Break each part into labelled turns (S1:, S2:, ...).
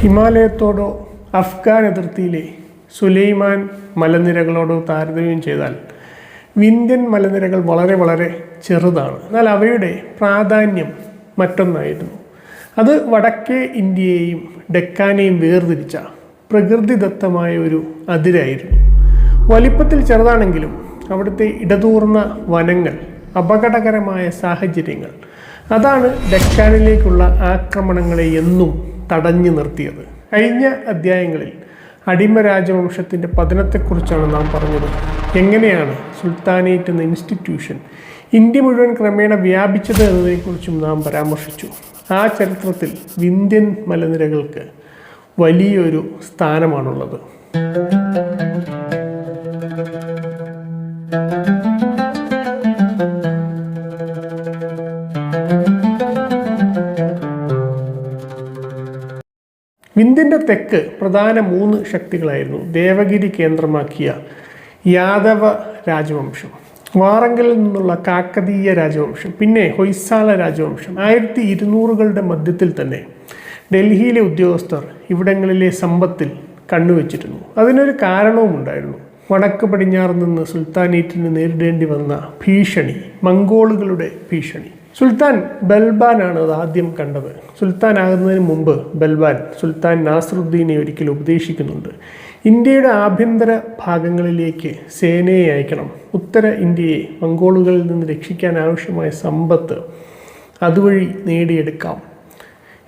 S1: ഹിമാലയത്തോടോ അഫ്ഗാൻ അതിർത്തിയിലെ സുലൈമാൻ മലനിരകളോടോ താരതമ്യം ചെയ്താൽ വിന്ധ്യൻ മലനിരകൾ വളരെ വളരെ ചെറുതാണ്. എന്നാൽ അവയുടെ പ്രാധാന്യം മറ്റൊന്നായിരുന്നു. അത് വടക്കേ ഇന്ത്യയെയും ഡെക്കാനെയും വേർതിരിച്ച പ്രകൃതിദത്തമായ ഒരു അതിരായിരുന്നു. വലിപ്പത്തിൽ ചെറുതാണെങ്കിലും അവിടുത്തെ ഇടതൂർന്ന വനങ്ങൾ അപകടകരമായ സാഹചര്യങ്ങൾ അതാണ് ഡെക്കാനിലേക്കുള്ള ആക്രമണങ്ങളെ എന്നും തടഞ്ഞു നിർത്തിയത്. കഴിഞ്ഞ അധ്യായങ്ങളിൽ അടിമ രാജവംശത്തിന്റെ പതനത്തെക്കുറിച്ചാണ് നാം പറഞ്ഞത്. എങ്ങനെയാണ് സുൽത്താനേറ്റ് എന്ന ഇൻസ്റ്റിറ്റ്യൂഷൻ ഇന്ത്യ മുഴുവൻ ക്രമേണ വ്യാപിച്ചത് എന്നതിനെക്കുറിച്ചും നാം പരാമർശിച്ചു. ആ ചരിത്രത്തിൽ വിന്ധ്യൻ മലനിരകൾക്ക് വലിയൊരു സ്ഥാനമാണുള്ളത്. വിന്ധ്യന്റെ തെക്ക് പ്രധാന മൂന്ന് ശക്തികളായിരുന്നു ദേവഗിരി കേന്ദ്രമാക്കിയ യാദവ രാജവംശം വാറങ്കലിൽ നിന്നുള്ള കാക്കതീയ രാജവംശം പിന്നെ ഹൊയ്സാല രാജവംശം. ആയിരത്തി ഇരുന്നൂറുകളുടെ മധ്യത്തിൽ തന്നെ ഡൽഹിയിലെ ഉദ്യോഗസ്ഥർ ഇവിടങ്ങളിലെ സമ്പത്തിൽ കണ്ണുവച്ചിരുന്നു. അതിനൊരു കാരണവും ഉണ്ടായിരുന്നു വടക്ക് പടിഞ്ഞാറ് നിന്ന് സുൽത്താനേറ്റിന് നേരിടേണ്ടി വന്ന ഭീഷണി മംഗോളുകളുടെ ഭീഷണി. സുൽത്താൻ ബൽബാനാണ് അത് ആദ്യം കണ്ടത്. സുൽത്താൻ ആകുന്നതിന് മുമ്പ് ബൽബാൻ സുൽത്താൻ നാസറുദ്ദീനെ ഒരിക്കൽ ഉപദേശിക്കുന്നുണ്ട്. ഇന്ത്യയുടെ ആഭ്യന്തര ഭാഗങ്ങളിലേക്ക് സേനയെ അയക്കണം. ഉത്തര ഇന്ത്യയെ മംഗോളുകളിൽ നിന്ന് രക്ഷിക്കാൻ ആവശ്യമായ സമ്പത്ത് അതുവഴി നേടിയെടുക്കാം.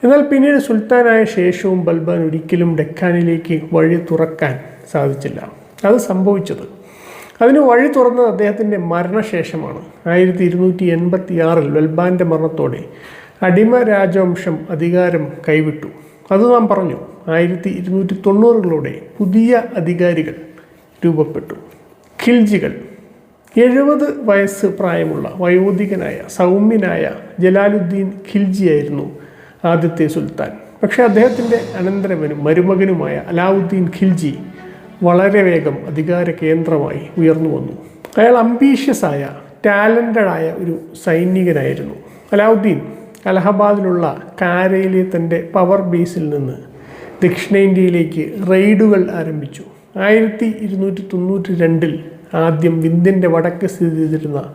S1: എന്നാൽ പിന്നീട് സുൽത്താനായ ശേഷവും ബൽബാൻ ഒരിക്കലും ഡെക്കാനിലേക്ക് വഴി തുറക്കാൻ സാധിച്ചില്ല. അത് സംഭവിച്ചത് അതിന് വഴി തുറന്നത് അദ്ദേഹത്തിന്റെ മരണശേഷമാണ്. ആയിരത്തി ഇരുന്നൂറ്റി എൺപത്തി ആറിൽ വെൽബാന്റെ മരണത്തോടെ അടിമ രാജവംശം അധികാരം കൈവിട്ടു. അത് നാം പറഞ്ഞു ആയിരത്തി ഇരുന്നൂറ്റി തൊണ്ണൂറുകളോടെ പുതിയ അധികാരികൾ രൂപപ്പെട്ടു. ഖിൽജികൾ എഴുപത് വയസ്സ് പ്രായമുള്ള വയോധികനായ സൗമ്യനായ ജലാലുദ്ദീൻ ഖിൽജിയായിരുന്നു ആദ്യത്തെ സുൽത്താൻ. പക്ഷേ അദ്ദേഹത്തിന്റെ അനന്തരവനും മരുമകനുമായ അലാവുദ്ദീൻ ഖിൽജി വളരെ വേഗം അധികാര കേന്ദ്രമായി ഉയർന്നു വന്നു. അയാൾ അംബീഷ്യസായ ആയ ടാലന്റഡ് ആയ ഒരു സൈനികനായിരുന്നു. അലാവുദ്ദീൻ അലഹബാദിലുള്ള കാരയിലെ തന്റെ പവർ ബേസിൽ നിന്ന് ദക്ഷിണേന്ത്യയിലേക്ക് റെയ്ഡുകൾ ആരംഭിച്ചു. ആയിരത്തി ഇരുന്നൂറ്റി തൊണ്ണൂറ്റി രണ്ടിൽ ആദ്യം വിന്ധ്യന്റെ വടക്ക് സ്ഥിതി ചെയ്തിരുന്ന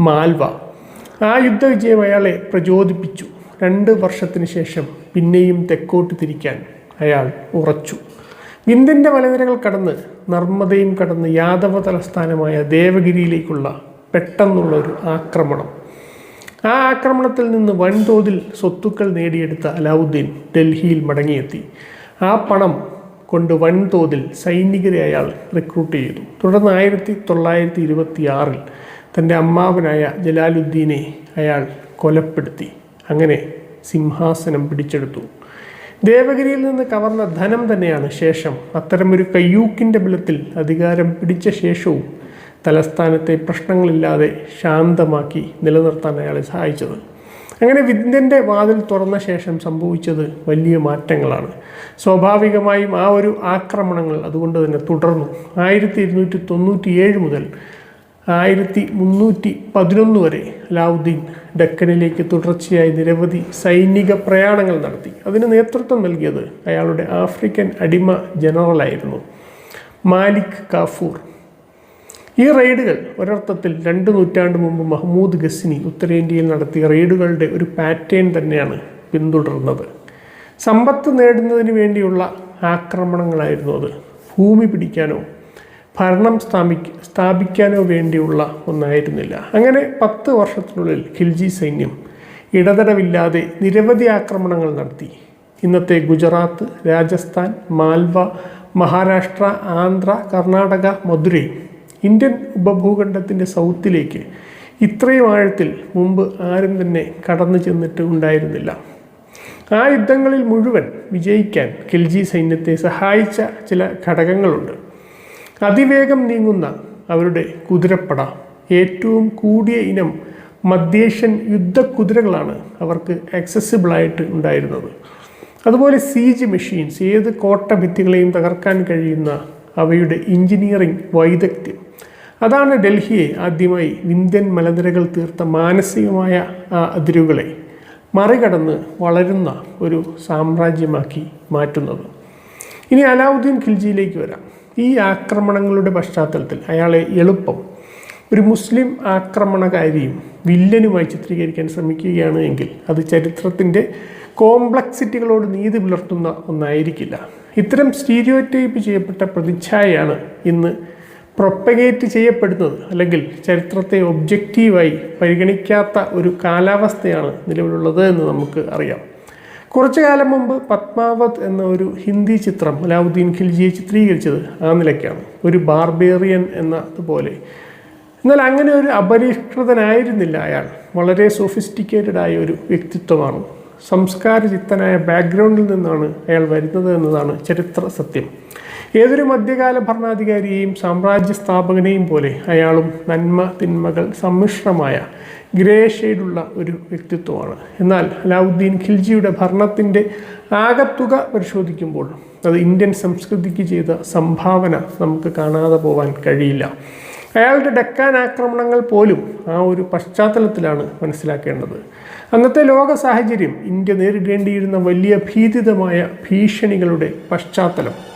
S1: മാൽവ ആ യുദ്ധവിജയം അയാളെ പ്രചോദിപ്പിച്ചു. രണ്ട് വർഷത്തിന് ശേഷം പിന്നെയും തെക്കോട്ട് തിരിക്കാൻ അയാൾ ഉറച്ചു. വിന്ധ്യന്റെ മലനിരകൾ കടന്ന് നർമ്മദയും കടന്ന് യാദവ തലസ്ഥാനമായ ദേവഗിരിയിലേക്കുള്ള പെട്ടെന്നുള്ള ഒരു ആക്രമണം. ആ ആക്രമണത്തിൽ നിന്ന് വൻതോതിൽ സ്വത്തുക്കൾ നേടിയെടുത്ത അലാവുദ്ദീൻ ഡൽഹിയിൽ മടങ്ങിയെത്തി. ആ പണം കൊണ്ട് വൻതോതിൽ സൈനികരെ അയാൾ റിക്രൂട്ട് ചെയ്തു. തുടർന്ന് ആയിരത്തി തൊള്ളായിരത്തി ഇരുപത്തി ആറിൽ തന്റെ അമ്മാവനായ ജലാലുദ്ദീനെ അയാൾ കൊലപ്പെടുത്തി. അങ്ങനെ സിംഹാസനം പിടിച്ചെടുത്തു. ദേവഗിരിയിൽ നിന്ന് കവർന്ന ധനം തന്നെയാണ് ശേഷം. അത്തരമൊരു കയ്യൂക്കിന്റെ ബലത്തിൽ അധികാരം പിടിച്ച ശേഷവും തലസ്ഥാനത്തെ പ്രശ്നങ്ങളില്ലാതെ ശാന്തമാക്കി നിലനിർത്താൻ അയാളെ സഹായിച്ചത്. അങ്ങനെ വിന്ധ്യന്റെ വാതിൽ തുറന്ന ശേഷം സംഭവിച്ചത് വലിയ മാറ്റങ്ങളാണ്. സ്വാഭാവികമായും ആ ഒരു ആക്രമണങ്ങൾ അതുകൊണ്ട് തന്നെ തുടർന്നു. ആയിരത്തി ഇരുന്നൂറ്റി തൊണ്ണൂറ്റി ഏഴ് മുതൽ ആയിരത്തി മുന്നൂറ്റി പതിനൊന്ന് വരെ അലാവുദ്ദീൻ ഡക്കനിലേക്ക് തുടർച്ചയായി നിരവധി സൈനിക പ്രയാണങ്ങൾ നടത്തി. അതിന് നേതൃത്വം നൽകിയത് അയാളുടെ ആഫ്രിക്കൻ അടിമ ജനറലായിരുന്നു മാലിക് കാഫൂർ. ഈ റെയ്ഡുകൾ ഒരർത്ഥത്തിൽ രണ്ട് നൂറ്റാണ്ട് മുമ്പ് മഹ്മൂദ് ഗസ്നി ഉത്തരേന്ത്യയിൽ നടത്തിയ റെയ്ഡുകളുടെ ഒരു പാറ്റേൺ തന്നെയാണ് പിന്തുടർന്നത്. സമ്പത്ത് നേടുന്നതിന് വേണ്ടിയുള്ള ആക്രമണങ്ങളായിരുന്നു അത്. ഭൂമി പിടിക്കാനോ ഭരണം സ്ഥാപി സ്ഥാപിക്കാനോ വേണ്ടിയുള്ള ഒന്നായിരുന്നില്ല. അങ്ങനെ പത്ത് വർഷത്തിനുള്ളിൽ ഖിൽജി സൈന്യം ഇടതടവില്ലാതെ നിരവധി ആക്രമണങ്ങൾ നടത്തി. ഇന്നത്തെ ഗുജറാത്ത് രാജസ്ഥാൻ മാൽവ മഹാരാഷ്ട്ര ആന്ധ്ര കർണാടക മധുരൈ ഇന്ത്യൻ ഉപഭൂഖണ്ഡത്തിന്റെ സൗത്തിലേക്ക് ഇത്രയും ആഴത്തിൽ മുമ്പ് ആരും തന്നെ കടന്നു ചെന്നിട്ട് ഉണ്ടായിരുന്നില്ല. ആ യുദ്ധങ്ങളിൽ മുഴുവൻ വിജയിക്കാൻ ഖിൽജി സൈന്യത്തെ സഹായിച്ച ചില ഘടകങ്ങളുണ്ട്. അതിവേഗം നീങ്ങുന്ന അവരുടെ കുതിരപ്പട. ഏറ്റവും കൂടിയ ഇനം മധ്യേഷ്യൻ യുദ്ധക്കുതിരകളാണ് അവർക്ക് ആക്സസിബിളായിട്ട് ഉണ്ടായിരുന്നത്. അതുപോലെ സീജ് മെഷീൻസ് ഏത് കോട്ട ഭിത്തികളെയും തകർക്കാൻ കഴിയുന്ന അവയുടെ എഞ്ചിനീയറിംഗ് വൈദഗ്ധ്യം. അതാണ് ഡൽഹിയെ ആദ്യമായി വിന്ധ്യൻ മലനിരകൾ തീർത്ത മാനസികമായ ആ അതിരുകളെ മറികടന്ന് വളരുന്ന ഒരു സാമ്രാജ്യമാക്കി മാറ്റുന്നത്. ഇനി അലാവുദ്ദീൻ ഖിൽജിയിലേക്ക് വരാം. ഈ ആക്രമണങ്ങളുടെ പശ്ചാത്തലത്തിൽ അയാളെ എളുപ്പം ഒരു മുസ്ലിം ആക്രമണകാരിയും വില്ലനുമായി ചിത്രീകരിക്കാൻ ശ്രമിക്കുകയാണ് എങ്കിൽ അത് ചരിത്രത്തിന്റെ കോംപ്ലക്സിറ്റികളോട് നീതി പുലർത്തുന്ന ഒന്നായിരിക്കില്ല. ഇത്തരം സ്റ്റീരിയോടൈപ്പ് ചെയ്യപ്പെട്ട പ്രതിച്ഛായയാണ് ഇന്ന് പ്രൊപ്പഗേറ്റ് ചെയ്യപ്പെടുന്നത് അല്ലെങ്കിൽ ചരിത്രത്തെ ഒബ്ജക്റ്റീവായി പരിഗണിക്കാത്ത ഒരു കാലാവസ്ഥയാണ് നിലവിലുള്ളത് എന്ന് നമുക്ക് അറിയാം. കുറച്ചു കാലം മുമ്പ് പത്മാവത് എന്ന ഒരു ഹിന്ദി ചിത്രം അലാവുദ്ദീൻ ഖിൽജിയെ ചിത്രീകരിച്ചത് ആ നിലയ്ക്കാണ്. ഒരു ബാർബേറിയൻ എന്നതുപോലെ. എന്നാൽ അങ്ങനെ ഒരു അപരിഷ്കൃതനായിരുന്നില്ല അയാൾ. വളരെ സോഫിസ്റ്റിക്കേറ്റഡ് ആയ ഒരു വ്യക്തിത്വമാണ്. സംസ്കാരചിത്തനായ ബാക്ക്ഗ്രൗണ്ടിൽ നിന്നാണ് അയാൾ വരുന്നത് എന്നതാണ് ചരിത്ര സത്യം. ഏതൊരു മധ്യകാല ഭരണാധികാരിയെയും സാമ്രാജ്യ സ്ഥാപകനെയും പോലെ അയാളും നന്മ തിന്മകൾ സമ്മിശ്രമായ ഗ്രേ ഷെയ്ഡുള്ള ഒരു വ്യക്തിത്വമാണ്. എന്നാൽ അലാവുദ്ദീൻ ഖിൽജിയുടെ ഭരണത്തിന്റെ ആകത്തുക പരിശോധിക്കുമ്പോൾ അത് ഇന്ത്യൻ സംസ്കൃതിക്ക് ചെയ്ത സംഭാവന നമുക്ക് കാണാതെ പോകാൻ കഴിയില്ല. അയാളുടെ ഡെക്കാൻ ആക്രമണങ്ങൾ പോലും ആ ഒരു പശ്ചാത്തലത്തിലാണ് മനസ്സിലാക്കേണ്ടത്. അന്നത്തെ ലോക സാഹചര്യം ഇന്ത്യ നേരിടേണ്ടിയിരുന്ന വലിയ ഭീതിതമായ ഭീഷണികളുടെ പശ്ചാത്തലം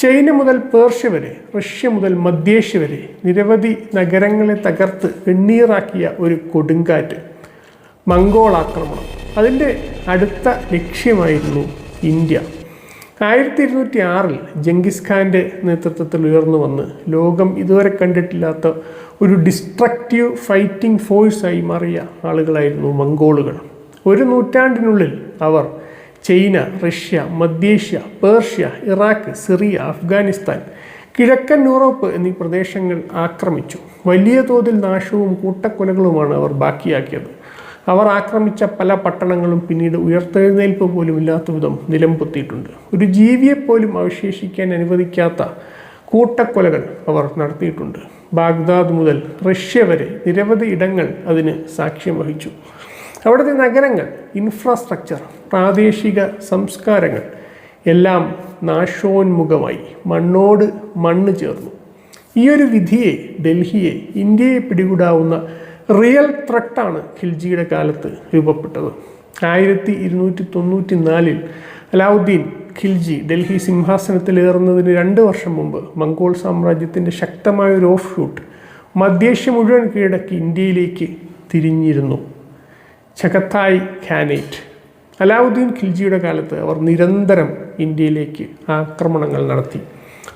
S1: ചൈന മുതൽ പേർഷ്യ വരെ റഷ്യ മുതൽ മധ്യേഷ്യ വരെ നിരവധി നഗരങ്ങളെ തകർത്ത് വെണ്ണീറാക്കിയ ഒരു കൊടുങ്കാറ്റ് മംഗോൾ ആക്രമണം. അതിന്റെ അടുത്ത ലക്ഷ്യമായിരുന്നു ഇന്ത്യ. ആയിരത്തി ഇരുന്നൂറ്റി ആറിൽ ജംഗിസ് ഖാന്റെ നേതൃത്വത്തിൽ ഉയർന്നു വന്ന് ലോകം ഇതുവരെ കണ്ടിട്ടില്ലാത്ത ഒരു ഡിസ്ട്രക്റ്റീവ് ഫൈറ്റിംഗ് ഫോഴ്സായി മാറിയ ആളുകളായിരുന്നു മംഗോളുകൾ. ഒരു നൂറ്റാണ്ടിനുള്ളിൽ അവർ ചൈന റഷ്യ മധ്യേഷ്യ പേർഷ്യ ഇറാഖ് സിറിയ അഫ്ഗാനിസ്ഥാൻ കിഴക്കൻ യൂറോപ്പ് എന്നീ പ്രദേശങ്ങൾ ആക്രമിച്ചു. വലിയ തോതിൽ നാശവും കൂട്ടക്കൊലകളുമാണ് അവർ ബാക്കിയാക്കിയത്. അവർ ആക്രമിച്ച പല പട്ടണങ്ങളും പിന്നീട് ഉയർത്തെഴുന്നേൽപ്പ് പോലും ഇല്ലാത്ത വിധം നിലംപൊത്തിയിട്ടുണ്ട്. ഒരു ജീവിയെപ്പോലും അവശേഷിക്കാൻ അനുവദിക്കാത്ത കൂട്ടക്കൊലകൾ അവർ നടത്തിയിട്ടുണ്ട്. ബാഗ്ദാദ് മുതൽ റഷ്യ വരെ നിരവധി ഇടങ്ങൾ അതിന് സാക്ഷ്യം വഹിച്ചു. അവിടുത്തെ നഗരങ്ങൾ ഇൻഫ്രാസ്ട്രക്ചർ പ്രാദേശിക സംസ്കാരങ്ങൾ എല്ലാം നാശോന്മുഖമായി മണ്ണോട് മണ്ണ് ചേർന്നു. ഈ ഒരു വിധിയെ ഡൽഹിയെ ഇന്ത്യയെ പിടികൂടാവുന്ന റിയൽ ത്രട്ടാണ് ഖിൽജിയുടെ കാലത്ത് രൂപപ്പെട്ടത്. ആയിരത്തി ഇരുന്നൂറ്റി തൊണ്ണൂറ്റി നാലിൽ അലാവുദ്ദീൻ ഖിൽജി ഡൽഹി സിംഹാസനത്തിലേറുന്നതിന് രണ്ട് വർഷം മുമ്പ് മംഗോൾ സാമ്രാജ്യത്തിന്റെ ശക്തമായ ഒരു ഓഫ് ഷൂട്ട് മധ്യേഷ്യ മുഴുവൻ കീഴടക്കി ഇന്ത്യയിലേക്ക് തിരിഞ്ഞിരുന്നു. ചകത്തായ് ഖാനേറ്റ്. അലാവുദ്ദീൻ ഖിൽജിയുടെ കാലത്ത് അവർ നിരന്തരം ഇന്ത്യയിലേക്ക് ആക്രമണങ്ങൾ നടത്തി.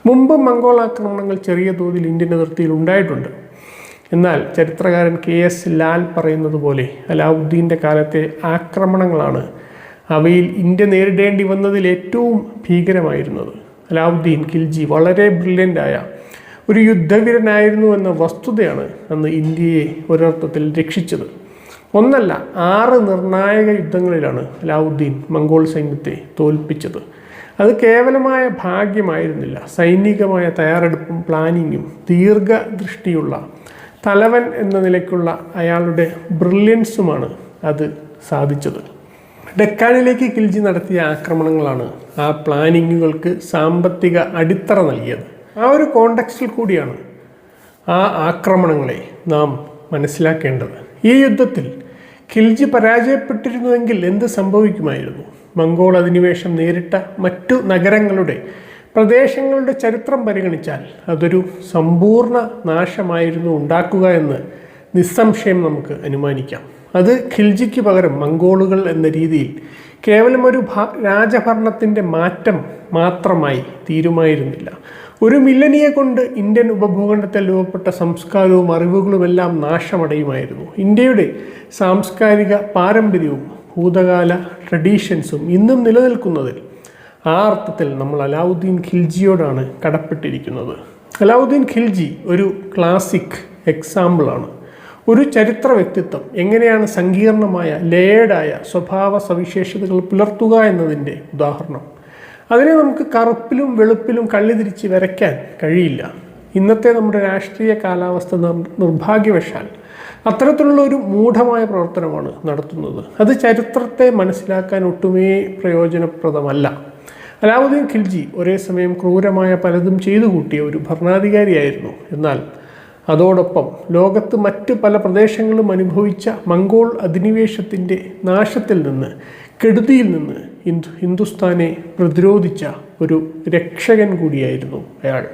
S1: മുമ്പ് മംഗോൾ ആക്രമണങ്ങൾ ചെറിയ തോതിൽ ഇന്ത്യൻ അതിർത്തിയിൽ ഉണ്ടായിട്ടുണ്ട്. എന്നാൽ ചരിത്രകാരൻ കെ എസ് ലാൽ പറയുന്നത് പോലെ അലാവുദ്ദീന്റെ കാലത്തെ ആക്രമണങ്ങളാണ് അവയിൽ ഇന്ത്യ നേരിടേണ്ടി വന്നതിൽ ഏറ്റവും ഭീകരമായിരുന്നത്. അലാവുദ്ദീൻ ഖിൽജി വളരെ ബ്രില്യന്റായ ഒരു യുദ്ധവീരനായിരുന്നു എന്ന വസ്തുതയാണ് അന്ന് ഇന്ത്യയെ ഒരർത്ഥത്തിൽ രക്ഷിച്ചത്. ഒന്നല്ല ആറ് നിർണായക യുദ്ധങ്ങളിലാണ് അലാവുദ്ദീൻ മംഗോൾ സൈന്യത്തെ തോൽപ്പിച്ചത്. അത് കേവലമായ ഭാഗ്യമായിരുന്നില്ല. സൈനികമായ തയ്യാറെടുപ്പും പ്ലാനിങ്ങും ദീർഘദൃഷ്ടിയുള്ള തലവൻ എന്ന നിലയ്ക്കുള്ള അയാളുടെ ബ്രില്യൻസുമാണ് അത് സാധിച്ചത്. ഡെക്കാനിലേക്ക് കിൽജി നടത്തിയ ആക്രമണങ്ങളാണ് ആ പ്ലാനിങ്ങുകൾക്ക് സാമ്പത്തിക അടിത്തറ നൽകിയത്. ആ ഒരു കോണ്ടക്സ്റ്റിൽ കൂടിയാണ് ആ ആക്രമണങ്ങളെ നാം മനസ്സിലാക്കേണ്ടത്. ഈ യുദ്ധത്തിൽ ഖിൽജി പരാജയപ്പെട്ടിരുന്നുവെങ്കിൽ എന്ത് സംഭവിക്കുമായിരുന്നു? മംഗോൾ അധിനിവേശം നേരിട്ട മറ്റു നഗരങ്ങളുടെ പ്രദേശങ്ങളുടെ ചരിത്രം പരിഗണിച്ചാൽ അതൊരു സമ്പൂർണ നാശമായിരുന്നു ഉണ്ടാക്കുക എന്ന് നിസ്സംശയം നമുക്ക് അനുമാനിക്കാം. അത് ഖിൽജിക്ക് പകരം മംഗോളുകൾ എന്ന രീതിയിൽ കേവലം ഒരു രാജഭരണത്തിന്റെ മാറ്റം മാത്രമായി തീരുമായിരുന്നില്ല. ഒരു മില്ലനിയെ കൊണ്ട് ഇന്ത്യൻ ഉപഭൂഖണ്ഡത്തിൽ രൂപപ്പെട്ട സംസ്കാരവും അറിവുകളുമെല്ലാം നാശമടയുമായിരുന്നു. ഇന്ത്യയുടെ സാംസ്കാരിക പാരമ്പര്യവും ഭൂതകാല ട്രഡീഷൻസും ഇന്നും നിലനിൽക്കുന്നതിൽ ആ അർത്ഥത്തിൽ നമ്മൾ അലാവുദ്ദീൻ ഖിൽജിയോടാണ് കടപ്പെട്ടിരിക്കുന്നത്. അലാവുദ്ദീൻ ഖിൽജി ഒരു ക്ലാസിക് എക്സാമ്പിളാണ്. ഒരു ചരിത്ര വ്യക്തിത്വം എങ്ങനെയാണ് സങ്കീർണമായ ലേഡായ സ്വഭാവ സവിശേഷതകൾ പുലർത്തുക എന്നതിന്റെ ഉദാഹരണം. അതിനെ നമുക്ക് കറുപ്പിലും വെളുപ്പിലും കള്ളി തിരിച്ച് വരയ്ക്കാൻ കഴിയില്ല. ഇന്നത്തെ നമ്മുടെ രാഷ്ട്രീയ കാലാവസ്ഥ നിർഭാഗ്യവശാൽ അത്തരത്തിലുള്ള ഒരു മൂഢമായ പ്രവർത്തനമാണ് നടത്തുന്നത്. അത് ചരിത്രത്തെ മനസ്സിലാക്കാൻ ഒട്ടുമേ പ്രയോജനപ്രദമല്ല. അലാവുദ്ദീൻ ഖിൽജി ഒരേ സമയം ക്രൂരമായ പലതും ചെയ്തു കൂട്ടിയ ഒരു ഭരണാധികാരിയായിരുന്നു. എന്നാൽ അതോടൊപ്പം ലോകത്ത് മറ്റു പല പ്രദേശങ്ങളും അനുഭവിച്ച മംഗോൾ അധിനിവേശത്തിന്റെ നാശത്തിൽ നിന്ന് കെടുതിയിൽ നിന്ന് ഹിന്ദു ഹിന്ദുസ്ഥാനെ പ്രതിരോധിച്ച ഒരു രക്ഷകൻ കൂടിയായിരുന്നു അയാൾ.